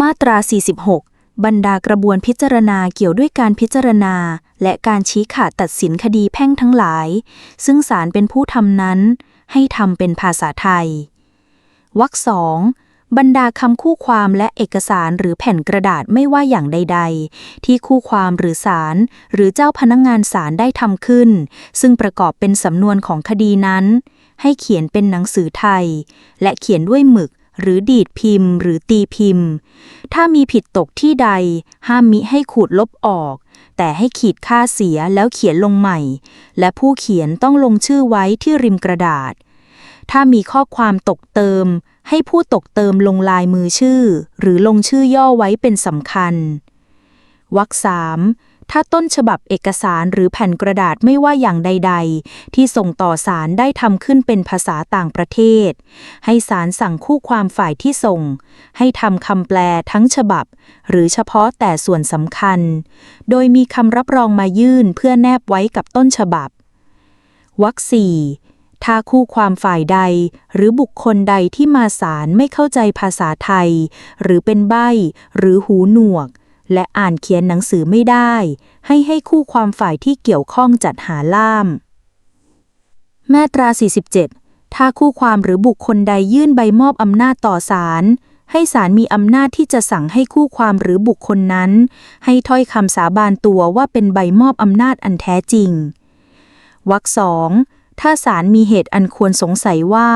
มาตรา 46 บรรดากระบวนพิจารณาเกี่ยวด้วยการพิจารณา และการชี้ขาดตัดสินคดีแพ่งทั้งหลาย ซึ่งศาลเป็นผู้ทำนั้น ให้ทำเป็นภาษาไทยวรรคสองบรรดาคำคู่ความและเอกสารหรือแผ่นกระดาษไม่ว่าอย่างใด ๆ ที่คู่ความหรือศาลหรือเจ้าพนักงงานศาลได้ทำขึ้น ซึ่งประกอบเป็นสำนวนของคดีนั้น ให้เขียนเป็นหนังสือไทย และเขียนด้วยหมึก หรือดีดพิมพ์ หรือตีพิมพ์ ถ้ามีผิดตกที่ใด ห้ามมิให้ขูดลบออก แต่ให้ขีดค่าเสียแล้วเขียนลงใหม่ และผู้เขียนต้องลงชื่อไว้ที่ริมกระดาษ ถ้ามีข้อความตกเติม ให้ผู้ตกเติมลงลายมือชื่อ หรือลงชื่อย่อไว้เป็นสำคัญวรรคสาม ถ้าต้นฉบับเอกสารหรือแผ่นกระดาษไม่ว่าอย่างใด ๆ ที่ส่งต่อสารได้ทำขึ้นเป็นภาษาต่างประเทศ ให้สารสั่งคู่ความฝ่ายที่ส่ง ให้ทำคำแปลทั้งฉบับ หรือเฉพาะแต่ส่วนสำคัญ โดยมีคำรับรองมายื่นเพื่อแนบไว้กับต้นฉบับวรรคสี่ถ้าคู่ความฝ่ายใด หรือบุคคลใดที่มาศาลไม่เข้าใจภาษาไทย หรือเป็นใบ้หรือหูหนวก และอ่านเขียนหนังสือไม่ได้ ให้ให้คู่ความฝ่ายที่เกี่ยวข้องจัดหาล่าม มาตรา 47 ถ้าคู่ความหรือบุคคลใดยื่นใบมอบอำนาจต่อศาลให้ศาลมีอำนาจที่จะสั่งให้คู่ความหรือบุคคลนั้น ให้ถ้อยคำสาบานตัวว่าเป็นใบมอบอำนาจอันแท้จริง วรรคสองถ้าศาลมีเหตุอันควรสงสัยว่า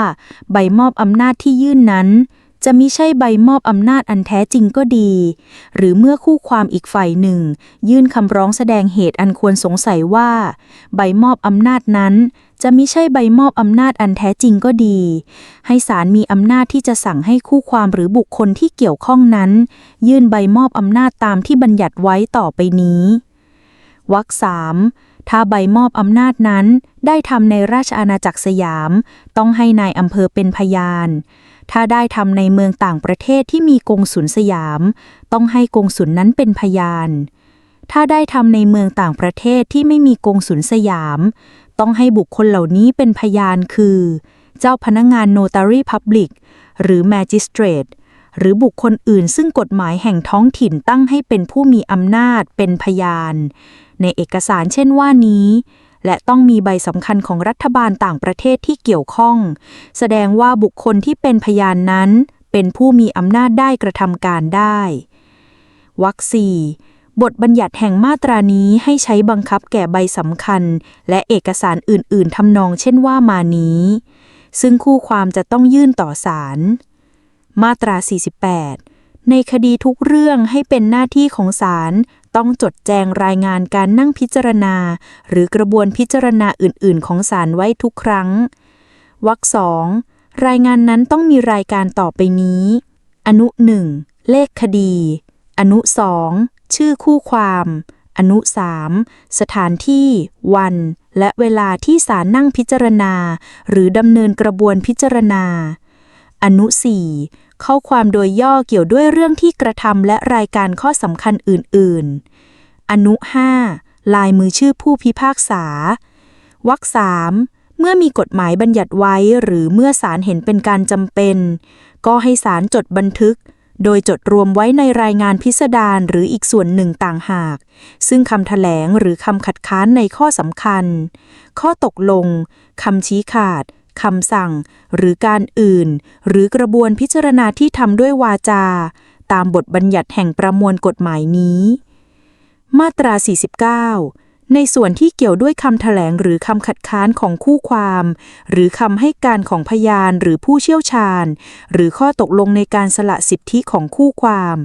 ใบมอบอำนาจที่ยื่นนั้น จะมิใช่ใบมอบอำนาจอันแท้จริงก็ดี หรือเมื่อคู่ความอีกฝ่ายหนึ่ง ยื่นคำร้องแสดงเหตุอันควรสงสัยว่า ใบมอบอำนาจนั้นจะมิใช่ใบมอบอำนาจอันแท้จริงก็ดี ให้ศาลมีอำนาจที่จะสั่งให้คู่ความหรือบุคคลที่เกี่ยวข้องนั้น ยื่นใบมอบอำนาจตามที่บัญญัติไว้ต่อไปนี้วรรคสามถ้าใบมอบอำนาจนั้น ได้ทำในราชอาณาจักรสยาม ต้องให้นายอำเภอเป็นพยาน ถ้าได้ทำในเมืองต่างประเทศที่มีกงสุลสยาม ต้องให้กงสุลนั้นเป็นพยาน ถ้าได้ทำในเมืองต่างประเทศที่ไม่มีกงสุลสยาม ต้องให้บุคคลเหล่านี้เป็นพยานคือ เจ้าพนักงงาน Notary Public หรือ Magistrate หรือบุคคลอื่นซึ่งกฎหมายแห่งท้องถิ่นตั้งให้เป็นผู้มีอำนาจเป็นพยาน ในเอกสารเช่นว่านี้ และต้องมีใบสำคัญของรัฐบาลต่างประเทศที่เกี่ยวข้อง แสดงว่าบุคคลที่เป็นพยานนั้น เป็นผู้มีอำนาจได้กระทำการได้วรรคสี่บทบัญญัติแห่งมาตรานี้ให้ใช้บังคับแก่ใบสำคัญ และเอกสารอื่น ๆทำนองเช่นว่ามานี้ ซึ่งคู่ความจะต้องยื่นต่อศาลมาตรา 48 ในคดีทุกเรื่องให้เป็นหน้าที่ของศาล ต้องจดแจงรายงานการนั่งพิจารณา หรือกระบวนพิจารณาอื่น ๆ ของศาลไว้ทุกครั้ง วรรคสองรายงานนั้นต้องมีรายการต่อไปนี้ อนุหนึ่งเลขคดี อนุสองชื่อคู่ความ อนุสามสถานที่ วัน และเวลาที่ศาลนั่งพิจารณา หรือดำเนินกระบวนพิจารณา อนุ4 ข้อความโดยย่อเกี่ยวด้วยเรื่องที่กระทำและรายการข้อสำคัญอื่น ๆ อนุ 5 ลายมือชื่อผู้พิพากษาวรรคสามเมื่อมีกฎหมายบัญญัติไว้หรือเมื่อศาลเห็นเป็นการจำเป็น ก็ให้ศาลจดบันทึก โดยจดรวมไว้ในรายงานพิสดารหรืออีกส่วนหนึ่งต่างหาก ซึ่งคำแถลงหรือคำขัดค้านในข้อสำคัญ ข้อตกลงคำชี้ขาด คำสั่ง หรือการอื่น หรือกระบวนพิจารณาที่ทำด้วยวาจา ตามบทบัญญัติแห่งประมวลกฎหมายนี้ มาตรา 49 ในส่วนที่เกี่ยวด้วยคำแถลงหรือคำขัดค้านของคู่ความ หรือคำให้การของพยานหรือผู้เชี่ยวชาญ หรือข้อตกลงในการสละสิทธิของคู่ความ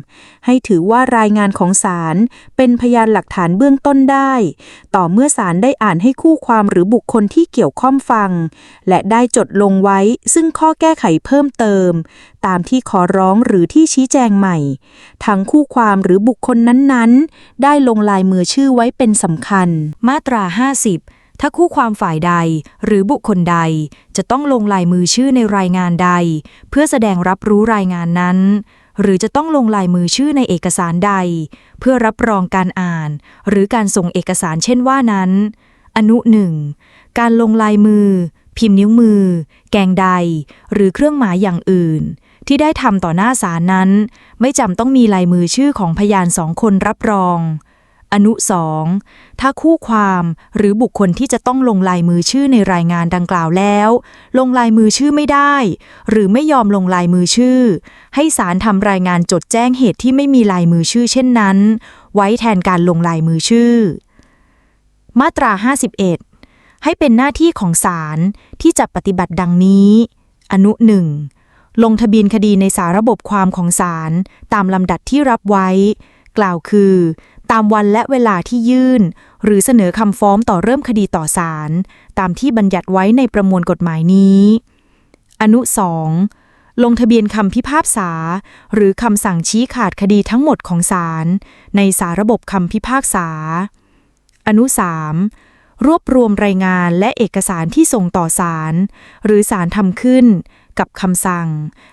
ให้ถือว่ารายงานของศาลเป็นพยานหลักฐานเบื้องต้นได้ ต่อเมื่อศาลได้อ่านให้คู่ความหรือบุคคลที่เกี่ยวข้องฟัง และได้จดลงไว้ซึ่งข้อแก้ไขเพิ่มเติม ตามที่ขอร้องหรือที่ชี้แจงใหม่ ทั้งคู่ความหรือบุคคลนั้นๆ ได้ลงลายมือชื่อไว้เป็นสำคัญมาตรา 50 ถ้าคู่ความฝ่ายใด หรือบุคคลใด จะต้องลงลายมือชื่อในรายงานใด เพื่อแสดงรับรู้รายงานนั้น หรือจะต้องลงลายมือชื่อในเอกสารใด เพื่อรับรองการอ่าน หรือการส่งเอกสารเช่นว่านั้น อนุหนึ่งการลงลายมือ พิมพ์นิ้วมือ แกงใด หรือเครื่องหมายอย่างอื่นที่ได้ทำต่อหน้าศาลนั้น ไม่จำต้องมีลายมือชื่อของพยานสองคนรับรอง อนุสองถ้าคู่ความหรือบุคคลที่จะต้องลงลายมือชื่อในรายงานดังกล่าวแล้ว ลงลายมือชื่อไม่ได้ หรือไม่ยอมลงลายมือชื่อ ให้ศาลทำรายงานจดแจ้งเหตุที่ไม่มีลายมือชื่อเช่นนั้น ไว้แทนการลงลายมือชื่อ มาตรา 51 ให้เป็นหน้าที่ของศาลที่จะปฏิบัติดังนี้ อนุหนึ่งลงทะเบียนคดีในสาระบบความของศาลตามลำดับที่รับไว้ กล่าวคือ ตามวันและเวลาที่ยื่น หรือเสนอคำฟ้องต่อเริ่มคดีต่อศาลตามที่บัญญัติไว้ในประมวลกฎหมายนี้ อนุสองลงทะเบียนคำพิพากษา หรือคำสั่งชี้ขาดคดีทั้งหมดของศาลในสาระบบคำพิพากษา อนุสามรวบรวมรายงานและเอกสารที่ส่งต่อศาลหรือศาลทำขึ้น กับคำสั่ง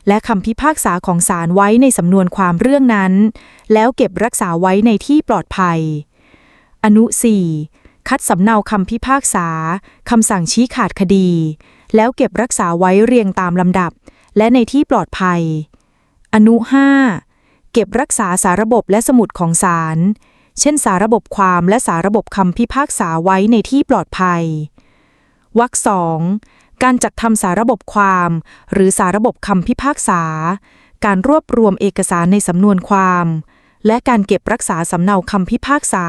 และคำพิพากษาของศาลไว้ในสำนวนความเรื่องนั้น แล้วเก็บรักษาไว้ในที่ปลอดภัย อนุ 4 คัดสำเนาคำพิพากษาคำสั่งชี้ขาดคดี แล้วเก็บรักษาไว้เรียงตามลำดับ และในที่ปลอดภัย อนุ 5 เก็บรักษาสาระบบและสมุดของศาลเช่นสาระบบความและสาระบบคำพิพากษาไว้ในที่ปลอดภัยวรรคสอง การจัดทำสาระบบความ หรือสาระบบคำพิพากษา การรวบรวมเอกสารในสำนวนความ และการเก็บรักษาสำเนาคำพิพากษา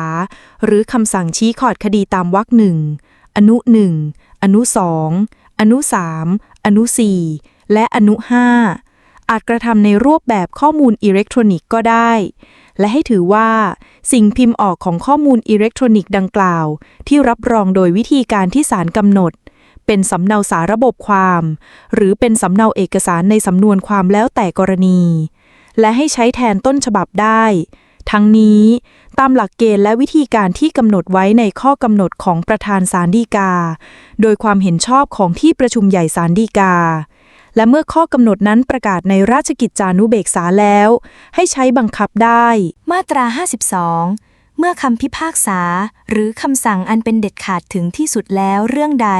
หรือคำสั่งชี้ขอดคดีตามวรรคหนึ่งอนุหนึ่งอนุสองอนุสามอนุสี่และอนุห้าอาจกระทำในรูปแบบข้อมูลอิเล็กทรอนิกส์ก็ได้ และให้ถือว่า สิ่งพิมพ์ออกของข้อมูลอิเล็กทรอนิกส์ดังกล่าว ที่รับรองโดยวิธีการที่ศาลกำหนด เป็นสำเนาสาระบบความ หรือเป็นสำเนาเอกสารในสำนวนความแล้วแต่กรณี และให้ใช้แทนต้นฉบับได้ ทั้งนี้ตามหลักเกณฑ์และวิธีการที่กำหนดไว้ในข้อกำหนดของประธานศาลฎีกา โดยความเห็นชอบของที่ประชุมใหญ่ศาลฎีกา และเมื่อข้อกำหนดนั้นประกาศในราชกิจจานุเบกษาแล้ว ให้ใช้บังคับได้ มาตรา 52 เมื่อคำพิพากษาหรือคำสั่งอันเป็นเด็ดขาดถึงที่สุดแล้วเรื่องใด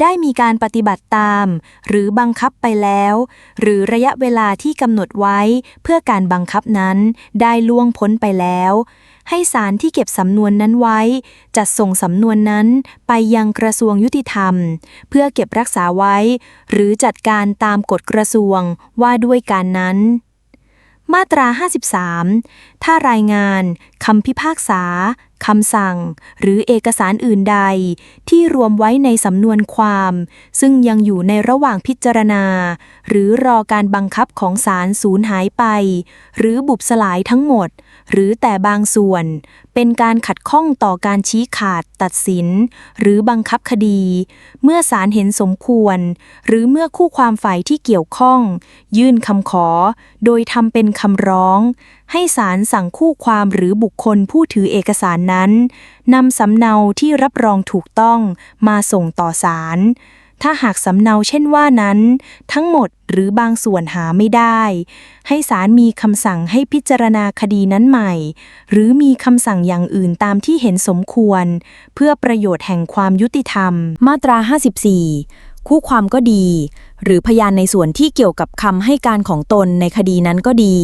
ได้มีการปฏิบัติตาม หรือบังคับไปแล้ว หรือระยะเวลาที่กำหนดไว้เพื่อการบังคับนั้นได้ล่วงพ้นไปแล้ว ให้ศาลที่เก็บสำนวนนั้นไว้ จัดส่งสำนวนนั้นไปยังกระทรวงยุติธรรม เพื่อเก็บรักษาไว้ หรือจัดการตามกฎกระทรวงว่าด้วยการนั้น มาตรา 53 ถ้ารายงานคำพิพากษาคำสั่ง หรือเอกสารอื่นใด ที่รวมไว้ในสำนวนความ ซึ่งยังอยู่ในระหว่างพิจารณา หรือรอการบังคับของศาลสูญหายไป หรือบุบสลายทั้งหมด หรือแต่บางส่วน เป็นการขัดข้องต่อการชี้ขาด ตัดสิน หรือบังคับคดี เมื่อศาลเห็นสมควร หรือเมื่อคู่ความฝ่ายที่เกี่ยวข้อง ยื่นคำขอ โดยทำเป็นคำร้อง ให้ศาลสั่งคู่ความหรือบุคคลผู้ถือเอกสารนั้นนำสำเนาที่รับรองถูกต้องมาส่งต่อศาล ถ้าหากสำเนาเช่นว่านั้น ทั้งหมดหรือบางส่วนหาไม่ได้ ให้ศาลมีคำสั่งให้พิจารณาคดีนั้นใหม่ หรือมีคำสั่งอย่างอื่นตามที่เห็นสมควร เพื่อประโยชน์แห่งความยุติธรรม มาตรา 54 คู่ความก็ดี หรือพยานในส่วนที่เกี่ยวกับคำให้การของตนในคดีนั้นก็ดี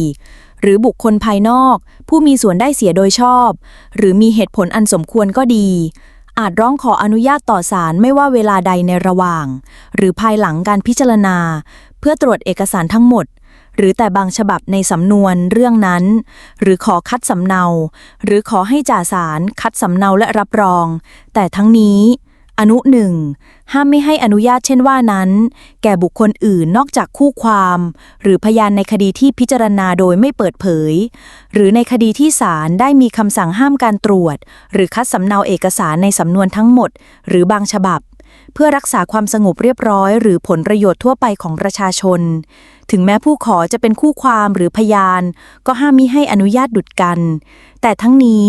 หรือบุคคลภายนอก ผู้มีส่วนได้เสียโดยชอบ หรือมีเหตุผลอันสมควรก็ดี อาจร้องขออนุญาตต่อศาลไม่ว่าเวลาใดในระหว่าง หรือภายหลังการพิจารณา เพื่อตรวจเอกสารทั้งหมด หรือแต่บางฉบับในสำนวนเรื่องนั้น หรือขอคัดสำเนา หรือขอให้จ่าสารคัดสำเนาและรับรอง แต่ทั้งนี้ อนุหนึ่งห้ามไม่ให้อนุญาตเช่นว่านั้น แก่บุคคลอื่นนอกจากคู่ความ หรือพยานในคดีที่พิจารณาโดยไม่เปิดเผย หรือในคดีที่ศาลได้มีคำสั่งห้ามการตรวจ หรือคัดสำเนาเอกสารในสำนวนทั้งหมด หรือบางฉบับ เพื่อรักษาความสงบเรียบร้อย หรือผลประโยชน์ทั่วไปของประชาชน ถึงแม้ผู้ขอจะเป็นคู่ความหรือพยาน ก็ห้ามมิให้อนุญาตดุดกัน แต่ทั้งนี้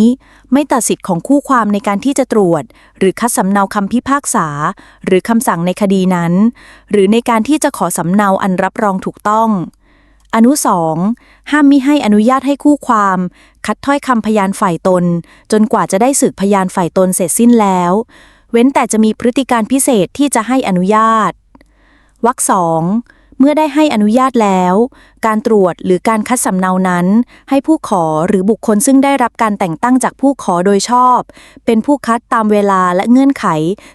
ไม่ตัดสิทธิ์ของคู่ความในการที่จะตรวจ หรือคัดสำเนาคำพิพากษา หรือคำสั่งในคดีนั้น หรือในการที่จะขอสำเนาอันรับรองถูกต้องอนุสองห้ามมิให้อนุญาตให้คู่ความ คัดถ้อยคำพยานฝ่ายตน จนกว่าจะได้สืบพยานฝ่ายตนเสร็จสิ้นแล้ว เว้นแต่จะมีพฤติการพิเศษที่จะให้อนุญาตวรรคสอง เมื่อได้ให้อนุญาตแล้ว การตรวจหรือการคัดสำเนานั้น ให้ผู้ขอหรือบุคคลซึ่งได้รับการแต่งตั้งจากผู้ขอโดยชอบ เป็นผู้คัดตามเวลาและเงื่อนไข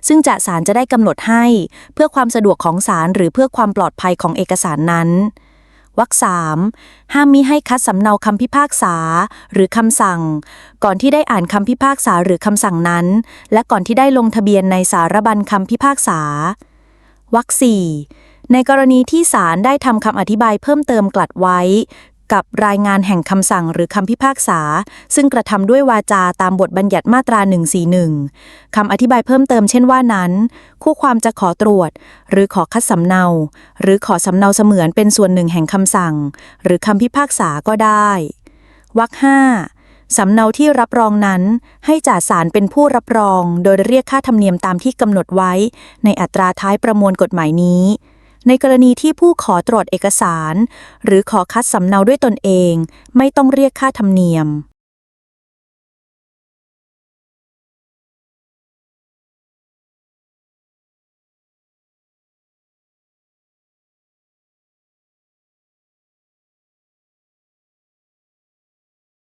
ซึ่งจะศาลจะได้กำหนดให้ เพื่อความสะดวกของศาลหรือเพื่อความปลอดภัยของเอกสารนั้นวรรคสามห้ามมิให้คัดสำเนาคำพิพากษา หรือคำสั่ง ก่อนที่ได้อ่านคำพิพากษาหรือคำสั่งนั้น และก่อนที่ได้ลงทะเบียนในสารบัญคำพิพากษาวรรคสี่ ในกรณีที่ศาลได้ทำคำอธิบายเพิ่มเติมกลัดไว้ กับรายงานแห่งคำสั่งหรือคำพิพากษา ซึ่งกระทำด้วยวาจาตามบทบัญญัติมาตรา 141 คำอธิบายเพิ่มเติมเช่นว่านั้น คู่ความจะขอตรวจ หรือขอคัดสำเนา หรือขอสำเนาเสมือนเป็นส่วนหนึ่งแห่งคำสั่ง หรือคำพิพากษาก็ได้วรรคห้าสำเนาที่รับรองนั้น ให้จ่าสารเป็นผู้รับรอง โดยเรียกค่าธรรมเนียมตามที่กำหนดไว้ ในอัตราท้ายประมวลกฎหมายนี้ ในกรณีที่ผู้ขอตรวจเอกสาร หรือขอคัดสำเนาด้วยตนเอง ไม่ต้องเรียกค่าธรรมเนียม